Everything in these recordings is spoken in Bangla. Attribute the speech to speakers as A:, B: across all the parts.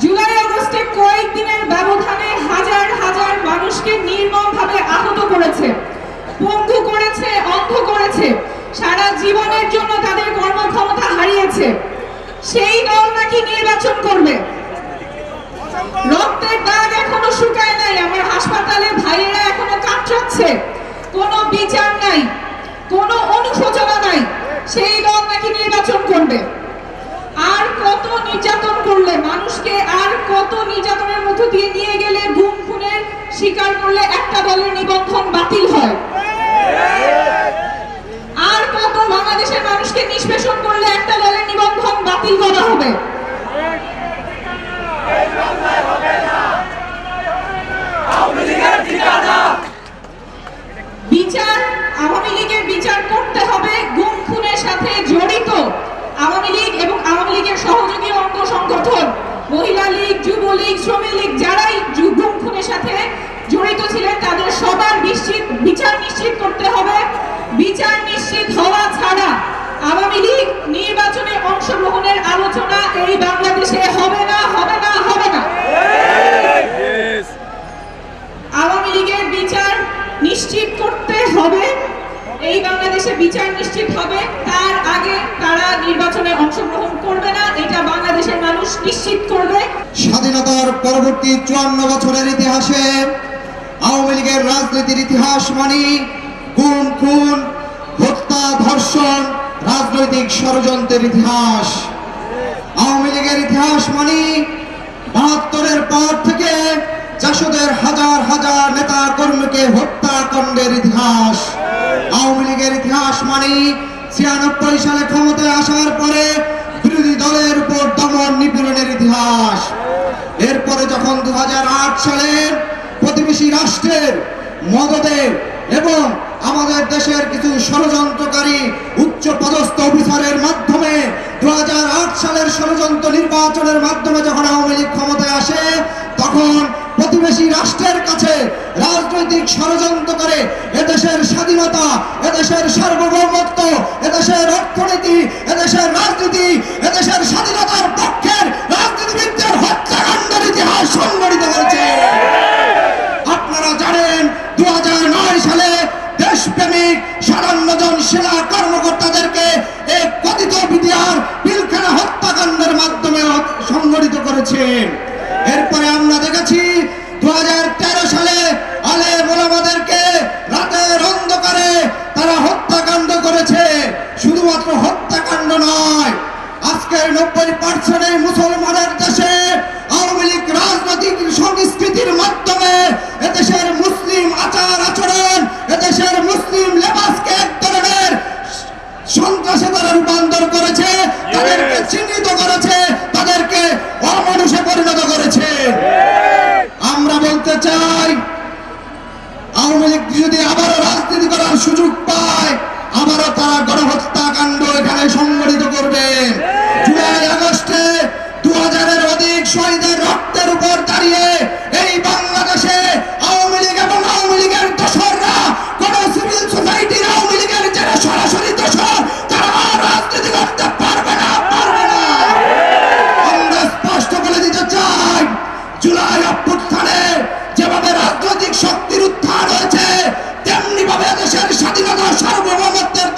A: জুলাই আগস্টে কয়েকদিনের ব্যবধানে হাজার হাজার মানুষকে নির্মমভাবে আহত করেছে, পঙ্গু করেছে, অন্ধ করেছে, সারা জীবনের জন্য তাদের কর্মক্ষমতা হারিয়েছে। সেই দল নাকি নির্বাচন করবে? রক্তের দাগ এখনও শুকায় নাই, আমার হাসপাতালে ভাইয়েরা এখনও কাটছে কোনো বিচার নাই, কোনো অনুশোচনা নাই, সেই দল নাকি নির্বাচন করবে। আর মানুষকে আর কত নির্যাতনের মধ্য দিয়ে নিয়ে গেলে গুম খুনের স্বীকার করলে একটা দলের নিবন্ধন বাতিল হয়। আর কত বাংলাদেশের মানুষকে নিষ্পেষণ করলে একটা দলের নিবন্ধন বাতিল করা হবে। বিচার আওয়ামী লীগের বিচার করতে হবে গুম খুনের সাথে জড়িত আওয়ামী লীগ এবং আওয়ামী লীগের সহযোগী অঙ্গ সংগঠন মহিলা লীগ যুবলীগ শ্রমিক লীগ যারাই গুম খুনের সাথে জড়িত ছিলেন, তাদের সবার নিশ্চিত, বিচার নিশ্চিত করতে হবে। বিচার নিশ্চিত হওয়া ছাড়া আওয়ামী লীগ নির্বাচনে অংশগ্রহণের আলোচনা এই বাংলাদেশে হবে না হবে না হবে না। আওয়ামী লীগের বিচার নিশ্চিত করতে হবে। এই বাংলাদেশে বিচার নিশ্চিত হবে। তার আগে তারা নির্বাচনে অংশগ্রহণ করবে না, এটা বাংলাদেশের মানুষ নিশ্চিত করবে।
B: স্বাধীনতার পরবর্তী চুয়ান্ন বছরের ইতিহাসে আওয়ামী লীগের রাজনীতির ইতিহাস মানি গুম, খুন, হত্যা, ধর্ষণ, রাজনৈতিক ষড়যন্ত্রের ইতিহাস। আওয়ামী লীগের ইতিহাস মানি বাহাত্তরের পর থেকে জাসদের হাজার হাজার নেতা কর্মীকে হত্যাকাণ্ডের ইতিহাস। আওয়ামী লীগের ইতিহাস মানি ছিয়ানব্বই সালে ক্ষমতায় আসার পরে বিরোধী দলের উপর দমন নিপীড়নের ইতিহাস। এরপরে যখন দু সালে প্রতিবেশী রাষ্ট্রের মদতে এবং আমাদের দেশের কিছু ষড়যন্ত্রকারী উচ্চ পদস্থ অফিসারের মাধ্যমে দু সালের ষড়যন্ত্র নির্বাচনের মাধ্যমে যখন আওয়ামী লীগ ক্ষমতায় আসে, তখন প্রতিবেশী রাষ্ট্রের কাছে রাজনৈতিক ষড়যন্ত্র করে এদেশের স্বাধীনতা, এদেশের সার্বভৌমত্ব নব্বই মুসলমানের দেশে আওয়ামী লীগ রাজনৈতিক সংস্কৃতির মাধ্যমে এদেশের মুসলিম আচার আচরণ এদেশের মুসলিম লেবাসকে এক ধরনের সন্ত্রাসে তারা রূপান্তর করেছে তাদেরকে চিহ্নিত করেছে তাদেরকে অমানুষে পরিণত করেছে। আমরা বলতে চাই আওয়ামী লীগ যদি আবারও রাজনীতি করার সুযোগ পায়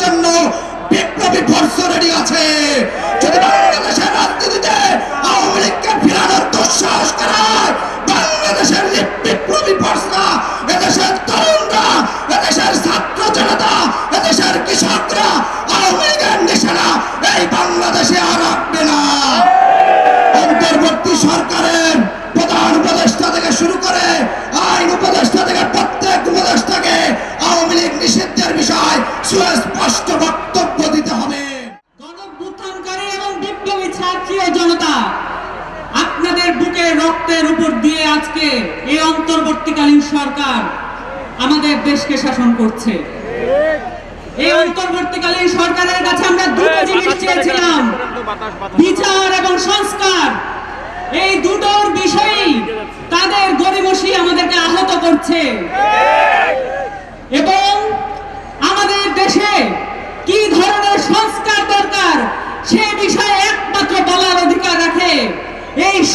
B: জন্য বিপ্লবী ফোর্স রেডি আছে। সুস্পষ্ট বক্তব্য দিতে হবে
C: গণভ্যুত্থানকারী এবং বিপ্লবী ছাত্রী জনতা আপনাদের বুকের রক্তের উপর দিয়ে আজকে এই অন্তর্বর্তীকালীন সরকার আমাদের দেশকে শাসন করছে। এই অন্তর্বর্তীকালীন সরকারের কাছে আমরা দুটো জিনিস চেয়েছিলাম। বিচার এবং সংস্কার। এই দুটোর বিষয়ই তাদের গরিমসি আমাদেরকে আহত করছে।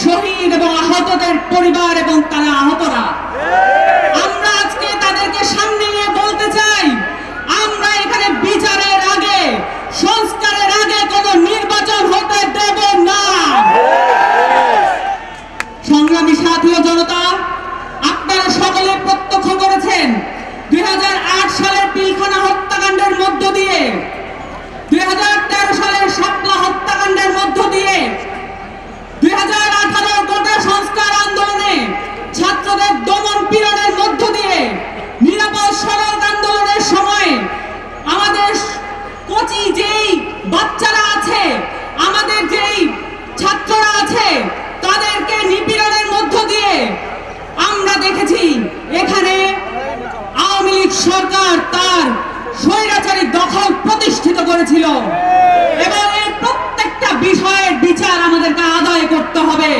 C: শহীদ এবং আহতদের পরিবার এবং তারা আহতরা। স্বৈরাচারী দখল প্রতিষ্ঠিত করেছিল। এবং এই প্রত্যেকটা বিষয়ের বিচার আমাদেরকে আদায় করতে হবে।